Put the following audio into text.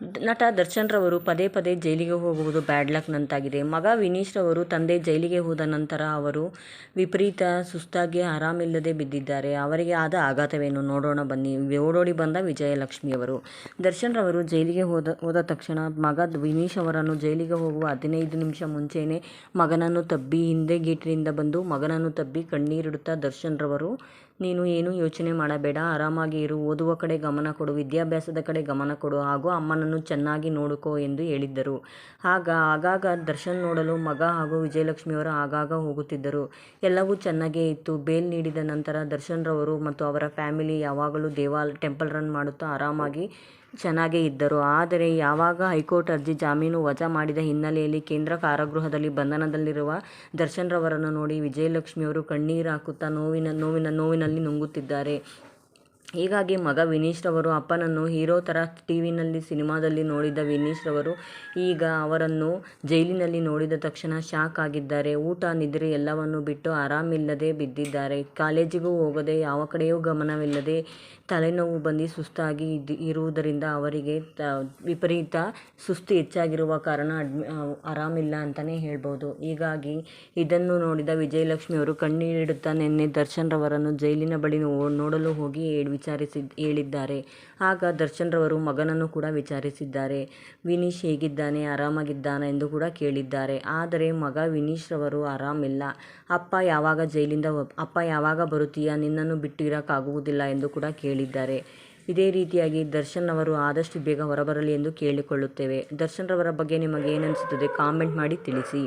ನಟ ದರ್ಶನ್ ರವರು ಪದೇ ಪದೇ ಜೈಲಿಗೆ ಹೋಗುವುದು ಬ್ಯಾಡ್ ಲಕ್ ನಂತಾಗಿದೆ. ಮಗ ವಿನೀಶ್ ರವರು ತಂದೆ ಜೈಲಿಗೆ ಹೋದ ನಂತರ ಅವರು ವಿಪರೀತ ಸುಸ್ತಾಗಿ ಆರಾಮಿಲ್ಲದೆ ಬಿದ್ದಿದ್ದಾರೆ. ಅವರಿಗೆ ಆದ ಆಘಾತವೇನು? ನೋಡೋಣ ಬನ್ನಿ. ಓಡೋಡಿ ಬಂದ ವಿಜಯಲಕ್ಷ್ಮಿಯವರು ದರ್ಶನ್ ರವರು ಜೈಲಿಗೆ ಹೋದ ಹೋದ ತಕ್ಷಣ ಮಗ ವಿನೀಶ್ ಅವರನ್ನು ಜೈಲಿಗೆ ಹೋಗುವ ಹದಿನೈದು ನಿಮಿಷ ಮುಂಚೆಯೇ ಮಗನನ್ನು ತಬ್ಬಿ ಹಿಂದೆ ಗೇಟಿನಿಂದ ಬಂದು ಮಗನನ್ನು ತಬ್ಬಿ ಕಣ್ಣೀರಿಡುತ್ತಾ ದರ್ಶನ್ ರವರು, ನೀನು ಏನು ಯೋಚನೆ ಮಾಡಬೇಡ. ಆರಾಮಾಗಿ ಇರು. ಓದುವ ಕಡೆ ಗಮನ ಕೊಡು. ವಿದ್ಯಾಭ್ಯಾಸದ ಕಡೆ ಗಮನ ಕೊಡು. ಹಾಗೂ ಅಮ್ಮನನ್ನು ಚೆನ್ನಾಗಿ ನೋಡಿಕೋ ಎಂದು ಹೇಳಿದ್ದರು. ಆಗ, ಆಗಾಗ ದರ್ಶನ್ ನೋಡಲು ಮಗ ಹಾಗೂ ವಿಜಯಲಕ್ಷ್ಮಿಯವರು ಆಗಾಗ ಹೋಗುತ್ತಿದ್ದರು. ಎಲ್ಲವೂ ಚೆನ್ನಾಗೇ ಇತ್ತು. ಬೇಲ್ ನೀಡಿದ ನಂತರ ದರ್ಶನ್ ರವರು ಮತ್ತು ಅವರ ಫ್ಯಾಮಿಲಿ ಯಾವಾಗಲೂ ದೇವಾಲ, ಟೆಂಪಲ್ ರನ್ ಮಾಡುತ್ತಾ ಆರಾಮಾಗಿ ಚೆನ್ನಾಗೇ ಇದ್ದರು. ಆದರೆ ಯಾವಾಗ ಹೈಕೋರ್ಟ್ ಅರ್ಜಿ ಜಾಮೀನು ವಜಾ ಮಾಡಿದ ಹಿನ್ನೆಲೆಯಲ್ಲಿ ಕೇಂದ್ರ ಕಾರಾಗೃಹದಲ್ಲಿ ಬಂಧನದಲ್ಲಿರುವ ದರ್ಶನ್ ರವರನ್ನು ನೋಡಿ ವಿಜಯಲಕ್ಷ್ಮಿಯವರು ಕಣ್ಣೀರು ಹಾಕುತ್ತಾ ನೋವಿನ ನೋವಿನ, ನೋವಿನಲ್ಲಿ ನುಂಗುತ್ತಿದ್ದಾರೆ. ಹೀಗಾಗಿ ಮಗ ವಿನೀಶ್ ರವರು, ಅಪ್ಪನನ್ನು ಹೀರೋ ಥರ ಟಿ ವಿನಲ್ಲಿ ಸಿನಿಮಾದಲ್ಲಿ ನೋಡಿದ ವಿನೀಶ್ ರವರು ಈಗ ಅವರನ್ನು ಜೈಲಿನಲ್ಲಿ ನೋಡಿದ ತಕ್ಷಣ ಶಾಕ್ ಆಗಿದ್ದಾರೆ. ಊಟ, ನಿದ್ರೆ ಎಲ್ಲವನ್ನು ಬಿಟ್ಟು ಆರಾಮಿಲ್ಲದೆ ಬಿದ್ದಿದ್ದಾರೆ. ಕಾಲೇಜಿಗೂ ಹೋಗದೆ, ಯಾವ ಕಡೆಯೂ ಗಮನವಿಲ್ಲದೆ ತಲೆನೋವು ಬಂದು ಸುಸ್ತಾಗಿ ಇದ್ದು ಇರುವುದರಿಂದ ಅವರಿಗೆ ತ, ವಿಪರೀತ ಸುಸ್ತು ಹೆಚ್ಚಾಗಿರುವ ಕಾರಣ ಅಡ್ಮಿ ಆರಾಮಿಲ್ಲ ಅಂತಲೇ ಹೇಳ್ಬೋದು. ಹೀಗಾಗಿ ಇದನ್ನು ನೋಡಿದ ವಿಜಯಲಕ್ಷ್ಮಿಯವರು ಕಣ್ಣೀರಿಡುತ್ತಾ ನಿನ್ನೆ ದರ್ಶನ್ ರವರನ್ನು ಜೈಲಿನ ಬಳಿ ನೋಡಲು ಹೋಗಿ ವಿಚಾರಿಸಿ ಹೇಳಿದ್ದಾರೆ. ಆಗ ದರ್ಶನ್ ರವರು ಮಗನನ್ನು ಕೂಡ ವಿಚಾರಿಸಿದ್ದಾರೆ. ವಿನೀಶ್ ಹೇಗಿದ್ದಾನೆ? ಆರಾಮಾಗಿದ್ದಾನೆ ಎಂದು ಕೂಡ ಕೇಳಿದ್ದಾರೆ. ಆದರೆ ಮಗ ವಿನೀಶ್ ರವರು ಆರಾಮಿಲ್ಲ. ಅಪ್ಪ ಯಾವಾಗ ಜೈಲಿಂದ ಅಪ್ಪ ಯಾವಾಗ ಬರುತ್ತೀಯಾ? ನಿನ್ನನ್ನು ಬಿಟ್ಟಿರೋಕ್ಕಾಗುವುದಿಲ್ಲ ಎಂದು ಕೂಡ ಕೇಳಿದ್ದಾರೆ. ಇದೇ ರೀತಿಯಾಗಿ ದರ್ಶನ್ ಅವರು ಆದಷ್ಟು ಬೇಗ ಹೊರಬರಲಿ ಎಂದು ಕೇಳಿಕೊಳ್ಳುತ್ತೇವೆ. ದರ್ಶನ್ ರವರ ಬಗ್ಗೆ ನಿಮಗೆ ಏನನಿಸುತ್ತದೆ ಕಾಮೆಂಟ್ ಮಾಡಿ ತಿಳಿಸಿ.